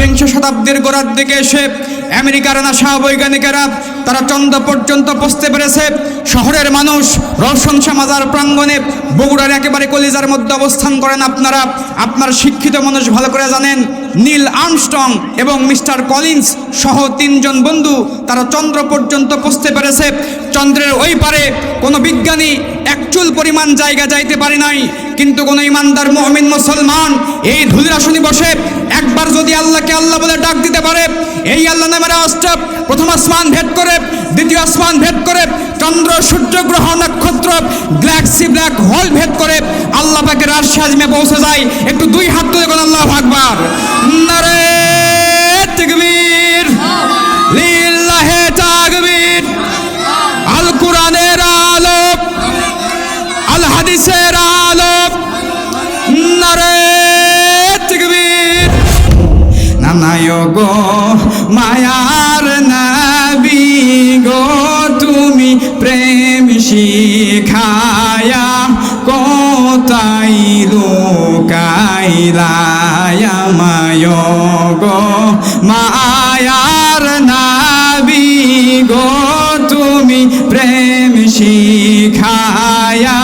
বিংশ শতাব্দীর গোড়ার দিকে এসে আমেরিকার নাসা বৈজ্ঞানিকেরা তারা চন্দ্র পর্যন্ত পৌঁছতে পেরেছে। শহরের মানুষ রওশন সমাজার প্রাঙ্গণে বগুড়ার একেবারে কলিজার মধ্যে অবস্থান করেন আপনারা। আপনার শিক্ষিত মানুষ ভালো করে জানেন, নীল আর্মস্ট্রং এবং মিস্টার কলিন্স সহ তিনজন বন্ধু তারা চন্দ্র পর্যন্ত পৌঁছতে পেরেছে। চন্দ্রের ওই পারে কোনো বিজ্ঞানী একচুল পরিমাণ জায়গা যাইতে পারে নাই, কিন্তু কোনো ইমানদার মহমিন মুসলমান এই ধুলির আসনে বসে একবার যদি আল্লাহকে আল্লাহ বলে ডাক দিতে পারে, এই আল্লাহ নামের আওয়াজটা প্রথম আসমান ভেদ করে, দ্বিতীয় আসমান ভেদ করে, চন্দ্র, সূর্য, গ্রহ, নক্ষত্র গ্যালাক্সি ব্ল্যাক হোল ভেদ করে আল্লাহ পাকের রাশি আজমে পৌঁছে যায়। একটু দুই হাত তুলে কোন আল্লাহ আকবার। নারে তাকবীর। লিল্লাহে তাকবীর। আল। কোরআনের আলোক আল। হাদিসের আলোক নানায় গো, মায়ার নাবি গো, তুমি প্রেম শিখায়া কোথায় লোকাইলায়া মায় গো, মায়ার নাবি গো, তুমি প্রেম শিখায়া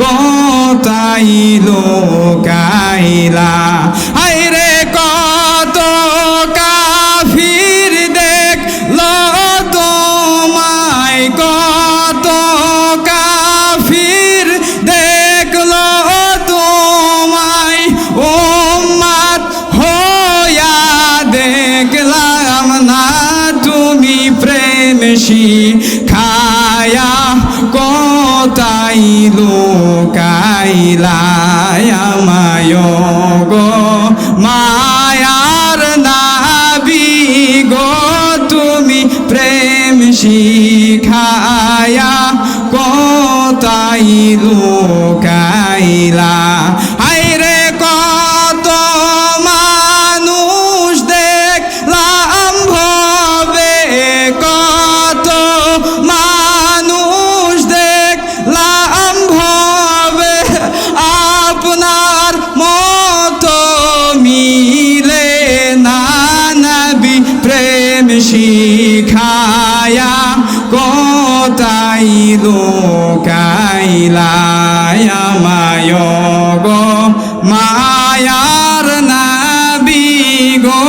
কোথায় লোকাইলা শিখায়া কোথায় লোকাইলায়া মায় গো। মায়ার নাবি গো তুমি প্রেম শিখায়া কোথায় লোকাইলা শিখায়া কোথায় লোকাইলায়া মায় গো মায়ার নাবি গো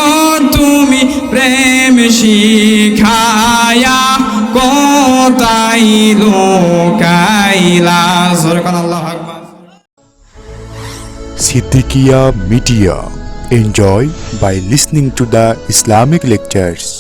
তুমি প্রেম শিখায়া কোথায় লোকাইলা সরকার আল্লাহ Siddiqia Media. Enjoy by listening to the Islamic lectures.